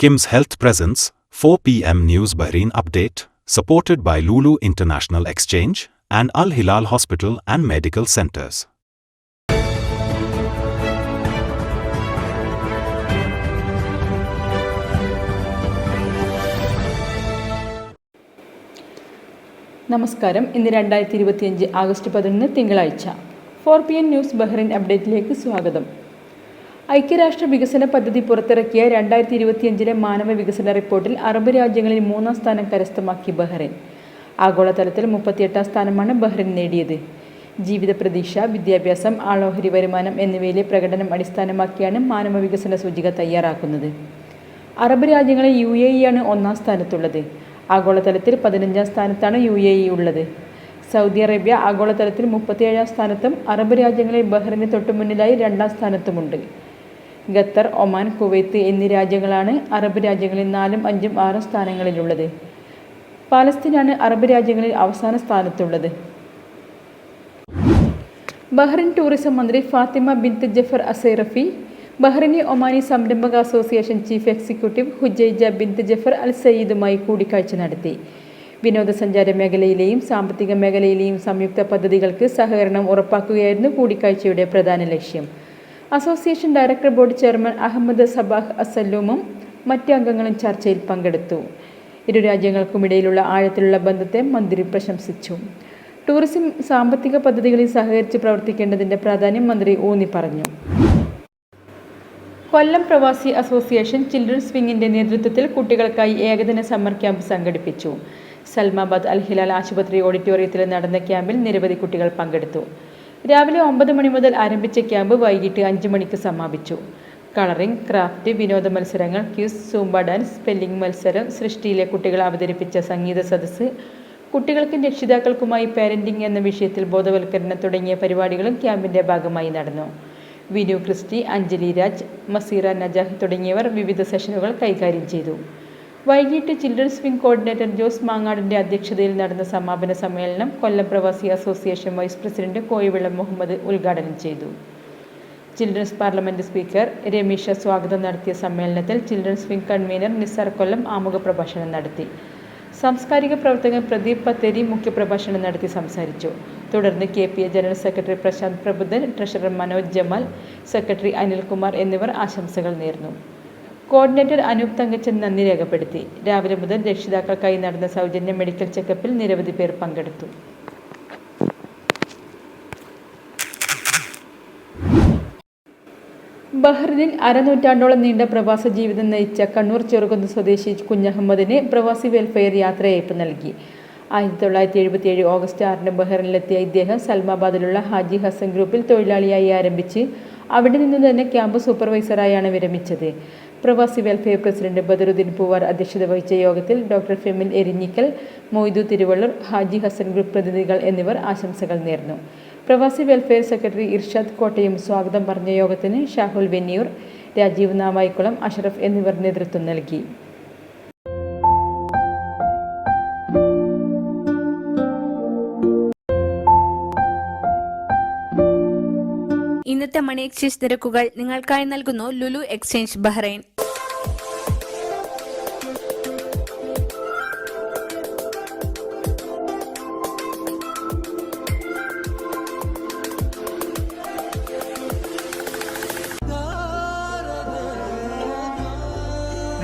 Kim's Health Presence, 4 p.m. News Bahrain Update, supported by Lulu International Exchange and Al Hilal Hospital and Medical Centers. നമസ്കാരം ഇന്ന് രണ്ടായിരത്തി ഇരുപത്തിയഞ്ച് August പതിനൊന്ന് തിങ്കളാഴ്ച four P N news Bahrain അപ്ഡേറ്റിലേക്ക് സ്വാഗതം ഐക്യരാഷ്ട്ര വികസന പദ്ധതി പുറത്തിറക്കിയ രണ്ടായിരത്തി ഇരുപത്തിയഞ്ചിലെ മാനവ വികസന റിപ്പോർട്ടിൽ അറബ് രാജ്യങ്ങളിൽ മൂന്നാം സ്ഥാനം കരസ്ഥമാക്കി ബഹ്റൈൻ. ആഗോളതലത്തിൽ മുപ്പത്തിയെട്ടാം സ്ഥാനമാണ് ബഹ്റൈൻ നേടിയത്. ജീവിത പ്രതീക്ഷ വിദ്യാഭ്യാസം ആളോഹരി വരുമാനം എന്നിവയിലെ പ്രകടനം അടിസ്ഥാനമാക്കിയാണ് മാനവ വികസന സൂചിക തയ്യാറാക്കുന്നത്. അറബ് രാജ്യങ്ങളിൽ യു എ ആണ് ഒന്നാം സ്ഥാനത്തുള്ളത്. ആഗോളതലത്തിൽ പതിനഞ്ചാം സ്ഥാനത്താണ് യു എ ഇ ഉള്ളത്. സൗദി അറേബ്യ ആഗോളതലത്തിൽ മുപ്പത്തിയേഴാം സ്ഥാനത്തും അറബ് രാജ്യങ്ങളിൽ ബഹ്റിന് തൊട്ടുമുന്നിലായി രണ്ടാം സ്ഥാനത്തുമുണ്ട്. ഖത്തർ ഒമാൻ കുവൈത്ത് എന്നീ രാജ്യങ്ങളാണ് അറബ് രാജ്യങ്ങളിൽ നാലും അഞ്ചും ആറും സ്ഥാനങ്ങളിലുള്ളത്. പാലസ്തീനാണ് അറബ് രാജ്യങ്ങളിൽ അവസാന സ്ഥാനത്തുള്ളത്. ബഹ്റിൻ ടൂറിസം മന്ത്രി Fatima bint Jafar Alsairafi Bahraini Omani സംരംഭക association chief executive Hujaija bint Jafar Al സയ്യിദുമായി കൂടിക്കാഴ്ച നടത്തി. വിനോദസഞ്ചാര മേഖലയിലെയും സാമ്പത്തിക മേഖലയിലെയും സംയുക്ത പദ്ധതികൾക്ക് സഹകരണം ഉറപ്പാക്കുകയായിരുന്നു കൂടിക്കാഴ്ചയുടെ പ്രധാന ലക്ഷ്യം. Association director board chairman Ahmed Sabah അസല്ലൂമും മറ്റ് അംഗങ്ങളും ചർച്ചയിൽ പങ്കെടുത്തു. ഇരു രാജ്യങ്ങൾക്കുമിടയിലുള്ള ആഴത്തിലുള്ള ബന്ധത്തെ മന്ത്രി പ്രശംസിച്ചു. ടൂറിസം സാമ്പത്തിക പദ്ധതികളിൽ സഹകരിച്ച് പ്രവർത്തിക്കേണ്ടതിന്റെ പ്രാധാന്യം മന്ത്രി ഊന്നി പറഞ്ഞു. കൊല്ലം പ്രവാസി അസോസിയേഷൻ ചിൽഡ്രൻസ് വിങ്ങിന്റെ നേതൃത്വത്തിൽ കുട്ടികൾക്കായി ഏകദിന സമ്മർ ക്യാമ്പ് സംഘടിപ്പിച്ചു. സൽമാബാദ് അൽഹിലാൽ ആശുപത്രി ഓഡിറ്റോറിയത്തിൽ നടന്ന ക്യാമ്പിൽ നിരവധി കുട്ടികൾ പങ്കെടുത്തു. രാവിലെ ഒമ്പത് മണി മുതൽ ആരംഭിച്ച ക്യാമ്പ് വൈകിട്ട് അഞ്ച് മണിക്ക് സമാപിച്ചു. കളറിംഗ് ക്രാഫ്റ്റ് വിനോദ മത്സരങ്ങൾ ക്യൂസ് സൂംബ ഡാൻസ് സ്പെല്ലിംഗ് മത്സരം സൃഷ്ടിയിലെ കുട്ടികൾ അവതരിപ്പിച്ച സംഗീത സദസ്സ് കുട്ടികൾക്കും രക്ഷിതാക്കൾക്കുമായി പാരന്റിംഗ് എന്ന വിഷയത്തിൽ ബോധവൽക്കരണം തുടങ്ങിയ പരിപാടികളും ക്യാമ്പിന്റെ ഭാഗമായി നടന്നു. വിനു ക്രിസ്റ്റി അഞ്ജലി രാജ് മസീറ നജാഹ് തുടങ്ങിയവർ വിവിധ സെഷനുകൾ കൈകാര്യം ചെയ്തു. വൈകിട്ട് ചിൽഡ്രൻസ് വിംഗ് കോർഡിനേറ്റർ ജോസ് മാങ്ങാടിന്റെ അധ്യക്ഷതയിൽ നടന്ന സമാപന സമ്മേളനം Kollam Pravasi association vice president Koyivilam Muhammad ഉദ്ഘാടനം ചെയ്തു. ചിൽഡ്രൻസ് പാർലമെന്റ് സ്പീക്കർ രമീഷ സ്വാഗതം നടത്തിയ സമ്മേളനത്തിൽ children's wing convener Nisar Kollam ആമുഖ പ്രഭാഷണം നടത്തി. സാംസ്കാരിക പ്രവർത്തകൻ പ്രദീപ് പത്തേരി മുഖ്യപ്രഭാഷണം നടത്തി സംസാരിച്ചു. തുടർന്ന് K P A general secretary Prasanth Prabuddhan treasurer Manoj Jamal secretary Anilkumar എന്നിവർ ആശംസകൾ നേർന്നു. കോർഡിനേറ്റർ അനൂപ് തങ്കച്ചൻ നന്ദി രേഖപ്പെടുത്തി. രാവിലെ മുതൽ രക്ഷിതാക്കൾക്കായി നടന്ന സൗജന്യ മെഡിക്കൽ ചെക്കപ്പിൽ നിരവധി പേർ പങ്കെടുത്തു. ബഹ്റിനിൽ അരനൂറ്റാണ്ടോളം നീണ്ട പ്രവാസ ജീവിതം നയിച്ച കണ്ണൂർ ചെറുകുന്ന് സ്വദേശി കുഞ്ഞഹമ്മദിനെ പ്രവാസി വെൽഫെയർ യാത്രയയപ്പ് നൽകി. ആയിരത്തി തൊള്ളായിരത്തി എഴുപത്തിയേഴ് ഓഗസ്റ്റ് ആറിന് ബഹ്റിനിലെത്തിയ ഇദ്ദേഹം സൽമാബാദിലുള്ള ഹാജി ഹസൻ ഗ്രൂപ്പിൽ തൊഴിലാളിയായി ആരംഭിച്ച് അവിടെ നിന്ന് തന്നെ ക്യാമ്പ് സൂപ്പർവൈസറായാണ് വിരമിച്ചത്. പ്രവാസി വെൽഫെയർ പ്രസിഡന്റ് ബദറുദ്ദീൻ പൂവാർ അധ്യക്ഷത വഹിച്ച യോഗത്തിൽ ഡോക്ടർ ഫെമിൽ എരിഞ്ഞിക്കൽ മൊയ്തു തിരുവള്ളൂർ ഹാജി ഹസൻ ഗ്രൂപ്പ് പ്രതിനിധികൾ എന്നിവർ ആശംസകൾ നേർന്നു. പ്രവാസി വെൽഫെയർ സെക്രട്ടറി ഇർഷാദ് കോട്ടയം സ്വാഗതം പറഞ്ഞ യോഗത്തിന് ഷാഹുൽ വെന്നിയൂർ രാജീവ് നാവായിക്കുളം അഷറഫ് എന്നിവർ നേതൃത്വം നൽകി. ഇന്നത്തെ മണി എക്സ്ചേഞ്ച് നിരക്കുകൾ നിങ്ങൾക്കായി നൽകുന്നു ലുലു എക്സ്ചേഞ്ച് ബഹ്റൈൻ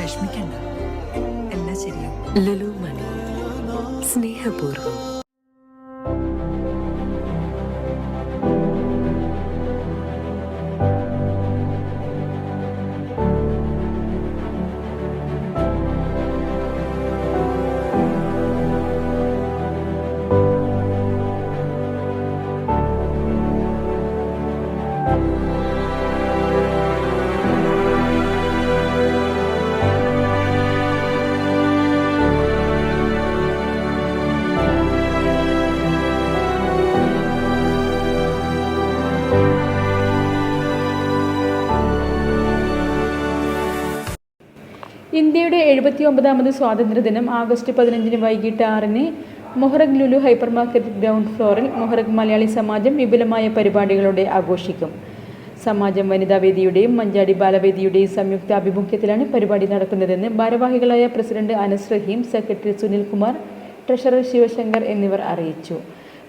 വിഷമിക്കണ്ട എല്ലാം ശരിയാവും? ലലു മണി സ്നേഹപൂർവം. ഇന്ത്യയുടെ എഴുപത്തി ഒമ്പതാമത് സ്വാതന്ത്ര്യദിനം ആഗസ്റ്റ് പതിനഞ്ചിന് വൈകിട്ട് ആറിന് Muharraq Lulu hyper market ground ഫ്ലോറിൽ മൊഹറഗ് മലയാളി സമാജം വിപുലമായ പരിപാടികളോടെ ആഘോഷിക്കും. സമാജം വനിതാ വേദിയുടെയും മഞ്ചാടി ബാലവേദിയുടെയും സംയുക്ത ആഭിമുഖ്യത്തിലാണ് പരിപാടി നടക്കുന്നതെന്ന് ഭാരവാഹികളായ president Anas Raheem secretary Sunilkumar treasurer Sivasankar എന്നിവർ അറിയിച്ചു.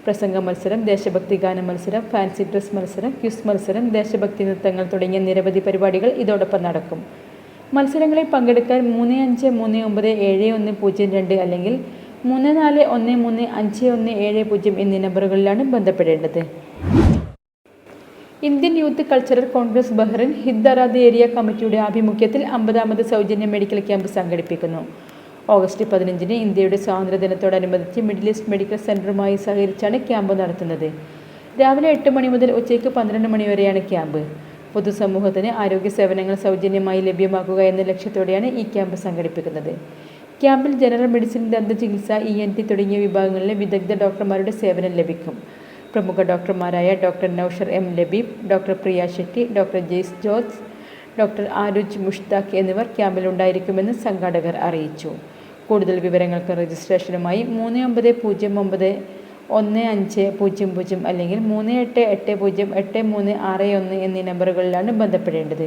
പ്രസംഗ മത്സരം ദേശഭക്തി ഗാന മത്സരം ഫാൻസി ഡ്രസ് മത്സരം ക്യുസ് മത്സരം ദേശഭക്തി നൃത്തങ്ങൾ തുടങ്ങിയ നിരവധി പരിപാടികൾ ഇതോടൊപ്പം നടക്കും. മത്സരങ്ങളിൽ പങ്കെടുക്കാൻ മൂന്ന് അഞ്ച് മൂന്ന് ഒമ്പത് ഏഴ് ഒന്ന് പൂജ്യം രണ്ട് അല്ലെങ്കിൽ മൂന്ന് നാല് ഒന്ന് മൂന്ന് അഞ്ച് ഒന്ന് ഏഴ് പൂജ്യം എന്നീ നമ്പറുകളിലാണ് ബന്ധപ്പെടേണ്ടത്. Indian youth cultural congress Bahrain Hidd Arad area കമ്മിറ്റിയുടെ ആഭിമുഖ്യത്തിൽ അമ്പതാമത് സൗജന്യ മെഡിക്കൽ ക്യാമ്പ് സംഘടിപ്പിക്കുന്നു. ഓഗസ്റ്റ് പതിനഞ്ചിന് ഇന്ത്യയുടെ സ്വാതന്ത്ര്യദിനത്തോടനുബന്ധിച്ച് മിഡിൽ ഈസ്റ്റ് മെഡിക്കൽ സെന്ററുമായി സഹകരിച്ചാണ് ക്യാമ്പ് നടത്തുന്നത്. രാവിലെ എട്ട് മണി മുതൽ ഉച്ചയ്ക്ക് പന്ത്രണ്ട് മണി വരെയാണ് ക്യാമ്പ്. പൊതുസമൂഹത്തിന് ആരോഗ്യ സേവനങ്ങൾ സൗജന്യമായി ലഭ്യമാക്കുക എന്ന ലക്ഷ്യത്തോടെയാണ് ഈ ക്യാമ്പ് സംഘടിപ്പിക്കുന്നത്. ക്യാമ്പിൽ ജനറൽ മെഡിസിൻ ദന്തചികിത്സ ഇ എൻ ടി തുടങ്ങിയ വിഭാഗങ്ങളിലെ വിദഗ്ധ ഡോക്ടർമാരുടെ സേവനം ലഭിക്കും. പ്രമുഖ ഡോക്ടർമാരായ doctor Nausher M Labeeb doctor Priya Shetty doctor Jaise George doctor Aruj Mushtaq എന്നിവർ ക്യാമ്പിൽ ഉണ്ടായിരിക്കുമെന്ന് സംഘാടകർ അറിയിച്ചു. കൂടുതൽ വിവരങ്ങൾക്ക് രജിസ്ട്രേഷനുമായി മൂന്ന് ഒമ്പത് പൂജ്യം ഒമ്പത് ഒന്ന് അഞ്ച് പൂജ്യം പൂജ്യം അല്ലെങ്കിൽ മൂന്ന് എട്ട് എട്ട് പൂജ്യം എട്ട് മൂന്ന് ആറ് ഒന്ന് എന്നീ നമ്പറുകളിലാണ് ബന്ധപ്പെടേണ്ടത്.